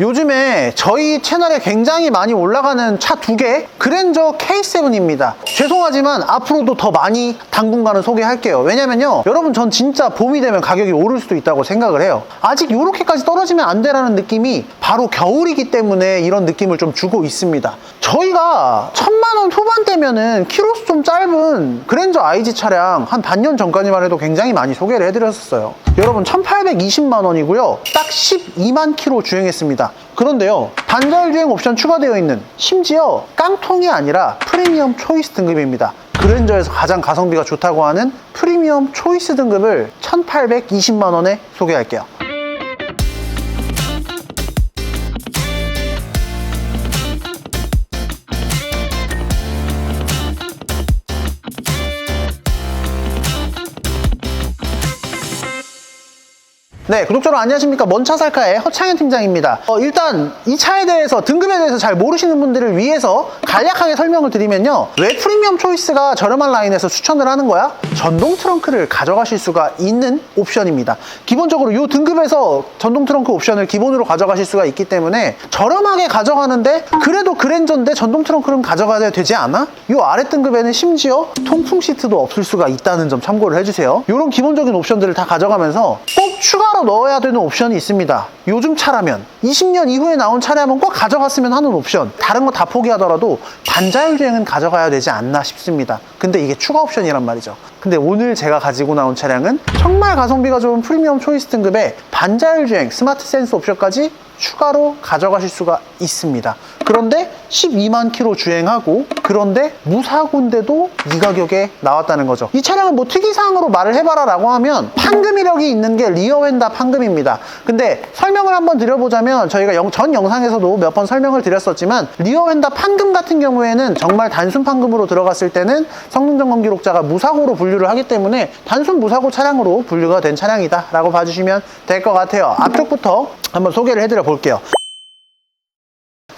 요즘에 저희 채널에 굉장히 많이 올라가는 차 두 개, 그랜저 K7입니다. 죄송하지만 앞으로도 더 많이 당분간은 소개할게요. 왜냐면요, 여러분 전 진짜 봄이 되면 가격이 오를 수도 있다고 생각을 해요. 아직 이렇게까지 떨어지면 안 되라는 느낌이 바로 겨울이기 때문에 이런 느낌을 좀 주고 있습니다. 저희가 천만 원 후반대면은 키로수 좀 짧은 그랜저 IG 차량 한 반년 전까지만 해도 굉장히 많이 소개를 해드렸었어요. 여러분 1820만 원이고요. 딱 12만 킬로 주행했습니다. 그런데요, 반자율 주행 옵션 추가되어 있는 심지어 깡통이 아니라 프리미엄 초이스 등급입니다. 그랜저에서 가장 가성비가 좋다고 하는 프리미엄 초이스 등급을 1820만 원에 소개할게요. 네, 구독자 여러분 안녕하십니까. 먼차 살카의 허창현 팀장입니다. 어, 일단 이 차에 대해서 등급에 대해서 잘 모르시는 분들을 위해서 간략하게 설명을 드리면요. 왜 프리미엄 초이스가 저렴한 라인에서 추천을 하는 거야? 전동 트렁크를 가져가실 수가 있는 옵션입니다. 기본적으로 이 등급에서 전동 트렁크 옵션을 기본으로 가져가실 수가 있기 때문에 저렴하게 가져가는데 그래도 그랜저인데 전동 트렁크는 가져가야 되지 않아? 이 아래 등급에는 심지어 통풍 시트도 없을 수가 있다는 점 참고를 해주세요. 이런 기본적인 옵션들을 다 가져가면서 꼭 추가로 넣어야 되는 옵션이 있습니다. 요즘 차라면 20년 이후에 나온 차라면 꼭 가져갔으면 하는 옵션 다른 거 다 포기하더라도 반자율 주행은 가져가야 되지 않나 싶습니다. 근데 이게 추가 옵션이란 말이죠. 근데 오늘 제가 가지고 나온 차량은 정말 가성비가 좋은 프리미엄 초이스 등급의 반자율 주행 스마트 센스 옵션까지 추가로 가져가실 수가 있습니다. 그런데 12만 킬로 주행하고 그런데 무사고인데도 이 가격에 나왔다는 거죠. 이 차량은 뭐 특이사항으로 말을 해봐라 라고 하면 판금 이력이 있는 게 리어엔다 판금입니다. 근데 설명을 한번 드려보자면 저희가 영- 전 영상에서도 몇 번 설명을 드렸었지만 리어엔다 판금 같은 경우에는 정말 단순 판금으로 들어갔을 때는 성능점검 기록자가 무사고로 분류를 하기 때문에 단순 무사고 차량으로 분류가 된 차량이다 라고 봐주시면 될 것 같아요. 앞쪽부터 한번 소개를 해드려 볼게요.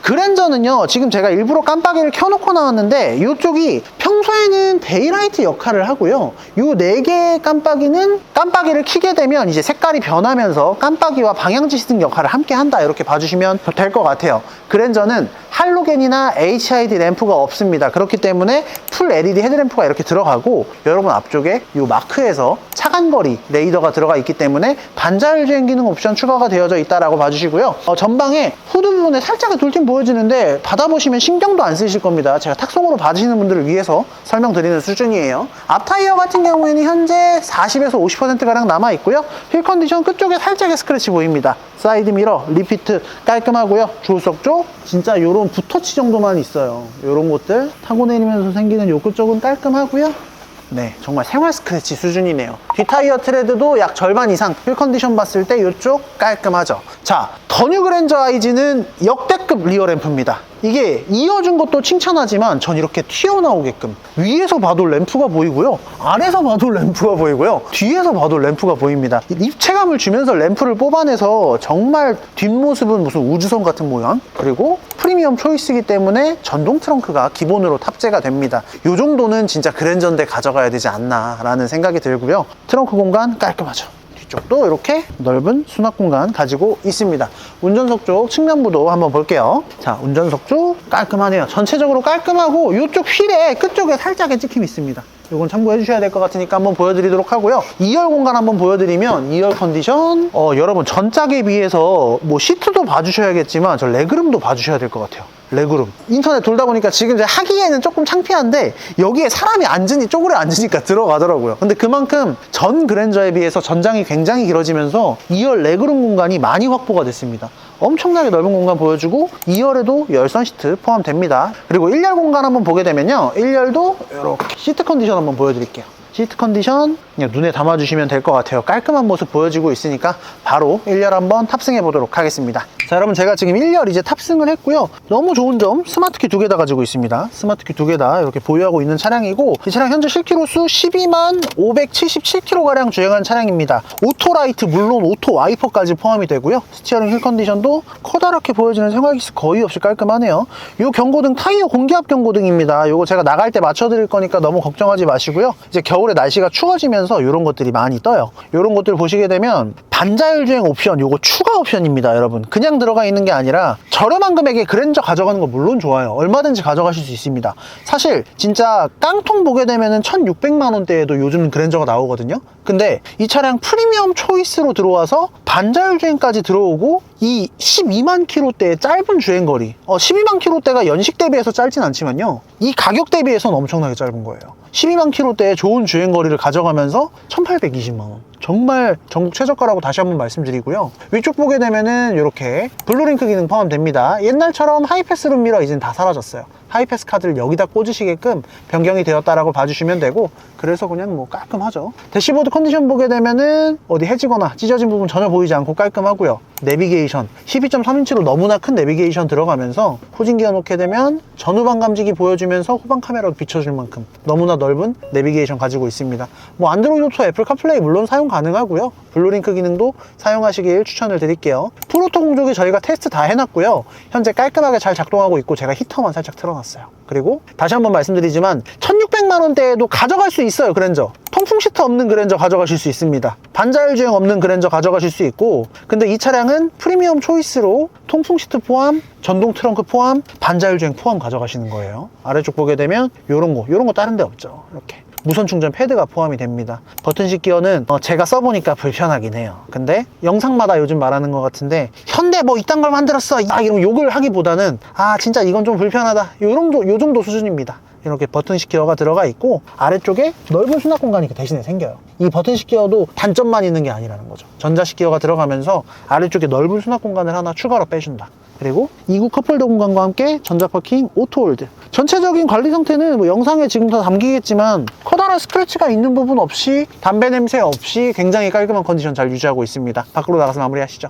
그랜저는요 지금 제가 일부러 깜빡이를 켜놓고 나왔는데 이쪽이 평소에는 데이라이트 역할을 하고요. 이 네 개의 깜빡이는 깜빡이를 켜게 되면 이제 색깔이 변하면서 깜빡이와 방향지시 역할을 함께 한다. 이렇게 봐주시면 될 것 같아요. 그랜저는 할로겐이나 HID 램프가 없습니다. 그렇기 때문에 풀 LED 헤드램프가 이렇게 들어가고 여러분 앞쪽에 이 마크에서 차간거리 레이더가 들어가 있기 때문에 반자율 주행 기능 옵션 추가가 되어져 있다라고 봐주시고요. 어, 전방에 후드 부분에 살짝의 돌팀 보여 지는데 받아보시면 신경도 안 쓰실 겁니다. 제가 탁송으로 받으시는 분들을 위해서 설명드리는 수준이에요. 앞 타이어 같은 경우에는 현재 40에서 50%가량 남아 있고요. 휠 컨디션 끝쪽에 살짝의 스크래치 보입니다. 사이드 미러 리피트 깔끔하고요. 조수석 쪽 진짜 요런 붓터치 정도만 있어요. 요런 것들 타고 내리면서 생기는 요 끝쪽은 깔끔하고요. 네, 정말 생활 스크래치 수준이네요. 뒷타이어 트레드도 약 절반 이상 휠 컨디션 봤을 때 이쪽 깔끔하죠. 자, 더 뉴 그랜저 IG는 역대급 리어 램프입니다. 이게 이어준 것도 칭찬하지만 전 이렇게 튀어나오게끔 위에서 봐도 램프가 보이고요. 아래서 봐도 램프가 보이고요. 뒤에서 봐도 램프가 보입니다. 입체감을 주면서 램프를 뽑아내서 정말 뒷모습은 무슨 우주선 같은 모양 그리고 프리미엄 초이스이기 때문에 전동 트렁크가 기본으로 탑재가 됩니다. 이 정도는 진짜 그랜저인데 가져가야 되지 않나 라는 생각이 들고요. 트렁크 공간 깔끔하죠. 뒤쪽도 이렇게 넓은 수납 공간 가지고 있습니다. 운전석 쪽 측면부도 한번 볼게요. 자, 운전석 쪽 깔끔하네요. 전체적으로 깔끔하고 이쪽 휠에 끝쪽에 살짝의 찍힘이 있습니다. 이건 참고해 주셔야 될 것 같으니까 한번 보여드리도록 하고요. 2열 공간 한번 보여드리면 2열 컨디션 어, 여러분 전짝에 비해서 뭐 시트도 봐주셔야겠지만 저 레그룸도 봐주셔야 될 것 같아요. 레그룸. 인터넷 돌다 보니까 지금 이제 하기에는 조금 창피한데 여기에 사람이 앉으니 쪼그려 앉으니까 들어가더라고요. 근데 그만큼 전 그랜저에 비해서 전장이 굉장히 길어지면서 2열 레그룸 공간이 많이 확보가 됐습니다. 엄청나게 넓은 공간 보여주고 2열에도 열선 시트 포함됩니다. 그리고 1열 공간 한번 보게 되면요. 1열도 이렇게 시트 컨디션 한번 보여드릴게요 시트 컨디션 그냥 눈에 담아주시면 될 것 같아요. 깔끔한 모습 보여지고 있으니까 바로 1열 한번 탑승해 보도록 하겠습니다. 자 여러분 제가 지금 1열 이제 탑승을 했고요. 너무 좋은 점 스마트키 두 개 다 가지고 있습니다. 스마트키 두 개 다 이렇게 보유하고 있는 차량이고 이 차량 현재 실키로수 12만 577km가량 주행한 차량입니다. 오토라이트 물론 오토 와이퍼까지 포함이 되고요. 스티어링 휠 컨디션도 커다랗게 보여지는 생활기스 거의 없이 깔끔하네요. 이 경고등 타이어 공기압 경고등입니다. 이거 제가 나갈 때 맞춰 드릴 거니까 너무 걱정하지 마시고요. 이제 겨울 겨울에 날씨가 추워지면서 이런 것들이 많이 떠요. 이런 것들 보시게 되면 반자율 주행 옵션, 요거 추가 옵션입니다, 여러분. 그냥 들어가 있는 게 아니라 저렴한 금액에 그랜저 가져가는 거 물론 좋아요. 얼마든지 가져가실 수 있습니다. 사실 진짜 깡통 보게 되면은 1,600만 원대에도 요즘 그랜저가 나오거든요. 근데 이 차량 프리미엄 초이스로 들어와서 반자율 주행까지 들어오고 이 12만 킬로대의 짧은 주행 거리. 어, 12만 킬로대가 연식 대비해서 짧진 않지만요. 이 가격 대비해서는 엄청나게 짧은 거예요. 12만 킬로대의 좋은 주행 거리를 가져가면서 1,820만 원. 정말 전국 최저가라고 다시 한번 말씀드리고요. 위쪽 보게 되면은 이렇게 블루링크 기능 포함됩니다. 옛날처럼 하이패스 룸미러 이젠 다 사라졌어요. 하이패스 카드를 여기다 꽂으시게끔 변경이 되었다라고 봐주시면 되고 그래서 그냥 뭐 깔끔하죠. 대시보드 컨디션 보게 되면은 어디 해지거나 찢어진 부분 전혀 보이지 않고 깔끔하고요. 내비게이션 12.3인치로 너무나 큰 내비게이션 들어가면서 후진기어 놓게 되면 전후방 감지기 보여주면서 후방 카메라도 비춰줄 만큼 너무나 넓은 내비게이션 가지고 있습니다. 뭐 안드로이드 오토 애플 카플레이 물론 사용 가능하고요. 블루링크 기능도 사용하시길 추천을 드릴게요. 프로토 공조기 저희가 테스트 다 해놨고요. 현재 깔끔하게 잘 작동하고 있고 제가 히터만 살짝 틀어놨어요. 그리고 다시 한번 말씀드리지만 1600만 원대에도 가져갈 수 있어요 그랜저 통풍 시트 없는 그랜저 가져가실 수 있습니다 반자율 주행 없는 그랜저 가져가실 수 있고 근데 이 차량은 프리미엄 초이스로 통풍 시트 포함 전동 트렁크 포함 반자율 주행 포함 가져가시는 거예요 아래쪽 보게 되면 요런 거 요런 거 다른 데 없죠 이렇게 무선 충전 패드가 포함이 됩니다. 버튼식 기어는 어, 제가 써보니까 불편하긴 해요. 근데 영상마다 요즘 말하는 것 같은데 현대 뭐 이딴 걸 만들었어 아 이런 욕을 하기보다는 아 진짜 이건 좀 불편하다 요 정도 요 정도 수준입니다. 이렇게 버튼식 기어가 들어가 있고 아래쪽에 넓은 수납 공간이 대신에 생겨요. 이 버튼식 기어도 단점만 있는 게 아니라는 거죠. 전자식 기어가 들어가면서 아래쪽에 넓은 수납 공간을 하나 추가로 빼준다. 그리고 2구 컵홀더 공간과 함께 전자파킹 오토홀드. 전체적인 관리 상태는 뭐 영상에 지금 다 담기겠지만 커다란 스크래치가 있는 부분 없이 담배 냄새 없이 굉장히 깔끔한 컨디션 잘 유지하고 있습니다. 밖으로 나가서 마무리하시죠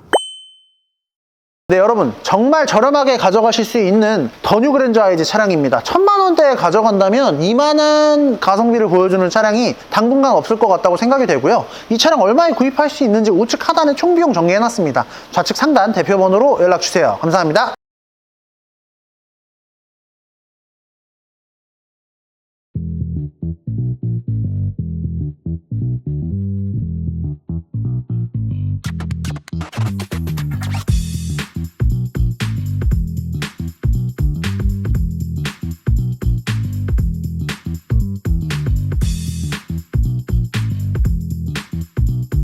네 여러분 정말 저렴하게 가져가실 수 있는 더 뉴 그랜저 아이즈 차량입니다. 천만 원대에 가져간다면 이만한 가성비를 보여주는 차량이 당분간 없을 것 같다고 생각이 되고요. 이 차량 얼마에 구입할 수 있는지 우측 하단에 총비용 정리해놨습니다. 좌측 상단 대표번호로 연락주세요. 감사합니다